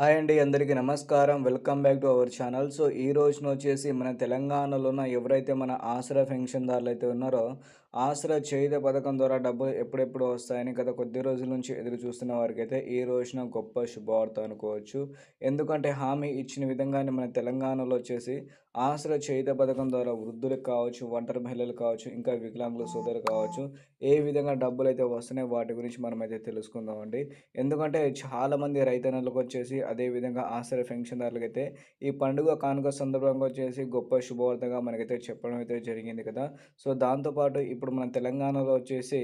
Hi అండి అందరికీ నమస్కారం. Welcome back to our channel. So ఈ రోజున వచ్చేసి మన తెలంగాణలో ఉన్న ఎవరైతే మన ఆసరా పెన్షన్దారులు అయితే ఉన్నారో ఆసరా చేయుత పథకం ద్వారా డబ్బులు ఎప్పుడెప్పుడు వస్తాయని గత కొద్ది రోజుల నుంచి ఎదురు చూస్తున్న వారికి అయితే ఈ రోజున గొప్ప శుభవార్త అనుకోవచ్చు. ఎందుకంటే హామీ ఇచ్చిన విధంగానే మన తెలంగాణలో వచ్చేసి ఆసరా చేయుత పథకం ద్వారా వృద్ధులకు కావచ్చు ఒంటరి మహిళలు కావచ్చు ఇంకా వికలాంగుల సోదరు కావచ్చు ఏ విధంగా డబ్బులు అయితే వస్తున్నాయి వాటి గురించి మనం అయితే తెలుసుకుందామండి. ఎందుకంటే చాలామంది రైతన్నలకు వచ్చేసి అదేవిధంగా ఆశ్రయ పెన్షన్దారులకు అయితే ఈ పండుగ కానుక సందర్భంగా వచ్చేసి గొప్ప శుభవార్తగా మనకైతే చెప్పడం అయితే జరిగింది కదా. సో దాంతోపాటు ఇప్పుడు మన తెలంగాణలో వచ్చేసి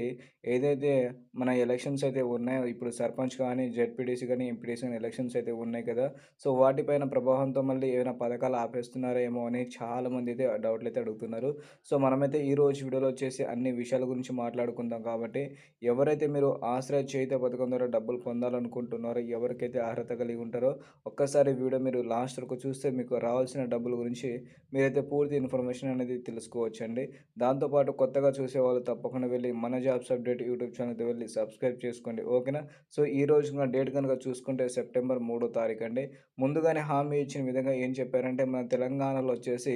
ఏదైతే మన ఎలక్షన్స్ అయితే ఉన్నాయో ఇప్పుడు సర్పంచ్ కానీ జెడ్పీటీసీ కానీ ఎంపీటీసీ కానీ ఎలక్షన్స్ అయితే ఉన్నాయి కదా. సో వాటిపైన ప్రభావంతో మళ్ళీ ఏమైనా పథకాలు ఆపేస్తున్నారేమో అని చాలామంది అయితే డౌట్లు అయితే అడుగుతున్నారు. సో మనమైతే ఈ రోజు వీడియోలో వచ్చేసి అన్ని విషయాల గురించి మాట్లాడుకుందాం కాబట్టి ఎవరైతే మీరు ఆశ్రయ చేత పథకం ద్వారా డబ్బులు పొందాలనుకుంటున్నారో ఎవరికైతే అర్హత కలిగి ఉంటారో ఒక్కసారి వీడియో మీరు లాస్ట్ వరకు చూస్తే మీకు రావాల్సిన డబ్బుల గురించి మీరైతే పూర్తి ఇన్ఫర్మేషన్ అనేది తెలుసుకోవచ్చండి. దాంతోపాటు కొత్తగా చూసేవాళ్ళు తప్పకుండా వెళ్ళి మన జాబ్స్ అప్డేట్ యూట్యూబ్ ఛానల్కి వెళ్ళి సబ్స్క్రైబ్ చేసుకోండి. ఓకేనా? సో ఈ రోజు డేట్ కనుక చూసుకుంటే సెప్టెంబర్ మూడో తారీఖు అండి. ముందుగానే హామీ ఇచ్చిన విధంగా ఏం చెప్పారంటే మన తెలంగాణలో వచ్చేసి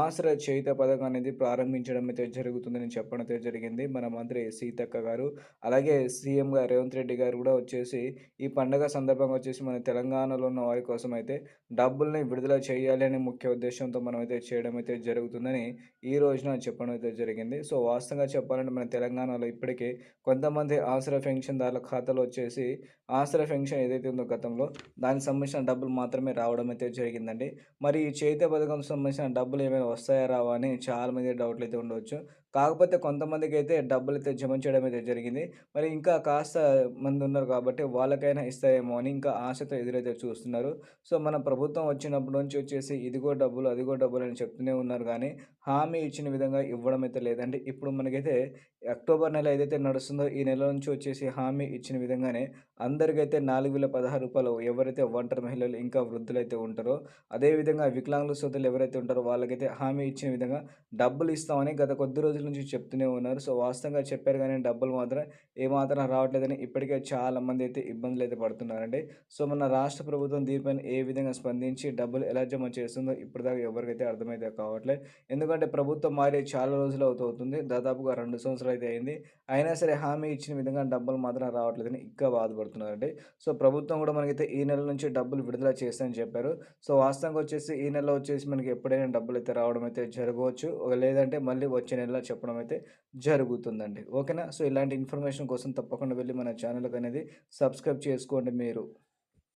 ఆశ్రయ చేయిత పథకం అనేది ప్రారంభించడం అయితే జరుగుతుందని చెప్పడం అయితే జరిగింది. మన మంత్రి సీతక్క గారు అలాగే సీఎం గారు రేవంత్ రెడ్డి గారు కూడా వచ్చేసి ఈ పండగ సందర్భంగా వచ్చేసి మన తెలంగాణ తెలంగాణలో ఉన్న వారి కోసం అయితే డబ్బుల్ని విడుదల చేయాలి అనే ముఖ్య ఉద్దేశంతో మనం అయితే చేయడం అయితే జరుగుతుందని ఈ రోజున చెప్పడం అయితే జరిగింది. సో వాస్తవంగా చెప్పాలంటే మన తెలంగాణలో ఇప్పటికే కొంతమంది ఆసరా పెన్షన్దారుల ఖాతాలో వచ్చేసి ఆసరా పెన్షన్ ఏదైతే ఉందో గతంలో దానికి సంబంధించిన డబ్బులు మాత్రమే రావడం అయితే జరిగిందండి. మరి ఈ చేతి పథకం సంబంధించిన డబ్బులు ఏమైనా వస్తాయా రావా అని చాలామంది డౌట్లు అయితే ఉండవచ్చు. కాకపోతే కొంతమందికి అయితే డబ్బులు అయితే జమ చేయడం అయితే జరిగింది. మరి ఇంకా కాస్త మంది ఉన్నారు కాబట్టి వాళ్ళకైనా ఇస్తాయేమో అని ఇంకా ఆశతో ఎదురైతే చూస్తున్నారు. సో మన ప్రభుత్వం వచ్చినప్పటి నుంచి వచ్చేసి ఇదిగో డబ్బులు అదిగో డబ్బులు అని చెప్తూనే ఉన్నారు కానీ హామీ ఇచ్చిన విధంగా ఇవ్వడం అయితే లేదండి. ఇప్పుడు మనకైతే అక్టోబర్ నెల ఏదైతే నడుస్తుందో ఈ నెల నుంచి వచ్చేసి హామీ ఇచ్చిన విధంగానే అందరికైతే నాలుగు వేల పదహారు రూపాయలు ఎవరైతే ఒంటరి మహిళలు ఇంకా వృద్ధులు అయితే ఉంటారో అదేవిధంగా వికలాంగుల సోదరులు ఎవరైతే ఉంటారో వాళ్ళకైతే హామీ ఇచ్చిన విధంగా డబ్బులు ఇస్తామని గత కొద్ది రోజుల నుంచి చెప్తూనే ఉన్నారు. సో వాస్తవంగా చెప్పారు కానీ డబ్బులు మాత్రం ఏమాత్రం రావట్లేదని ఇప్పటికే చాలామంది అయితే ఇబ్బందులు అయితే పడుతున్నారండి. సో మన రాష్ట్ర రాష్ట్ర ప్రభుత్వం దీనిపైన ఏ విధంగా స్పందించి డబ్బులు ఎలా జమ చేస్తుందో ఇప్పటిదాకా ఎవరికైతే అర్థమైతే కావట్లేదు. ఎందుకంటే ప్రభుత్వం మారి చాలా రోజులు అవుతుంది. దాదాపుగా రెండు సంవత్సరాలు అయితే అయింది. అయినా సరే హామీ ఇచ్చిన విధంగా డబ్బులు మాత్రం రావట్లేదని ఇంకా బాధపడుతున్నారండి. సో ప్రభుత్వం కూడా మనకైతే ఈ నెల నుంచి డబ్బులు విడుదల చేస్తామని చెప్పారు. సో వాస్తవంగా వచ్చేసి ఈ నెలలో వచ్చేసి మనకి ఎప్పుడైనా డబ్బులు అయితే రావడం అయితే జరగవచ్చు. లేదంటే మళ్ళీ వచ్చే నెలలో చెప్పడం అయితే జరుగుతుందండి. ఓకేనా? సో ఇలాంటి ఇన్ఫర్మేషన్ కోసం తప్పకుండా వెళ్ళి మన ఛానల్కి అనేది సబ్స్క్రైబ్ చేసుకోండి మీరు.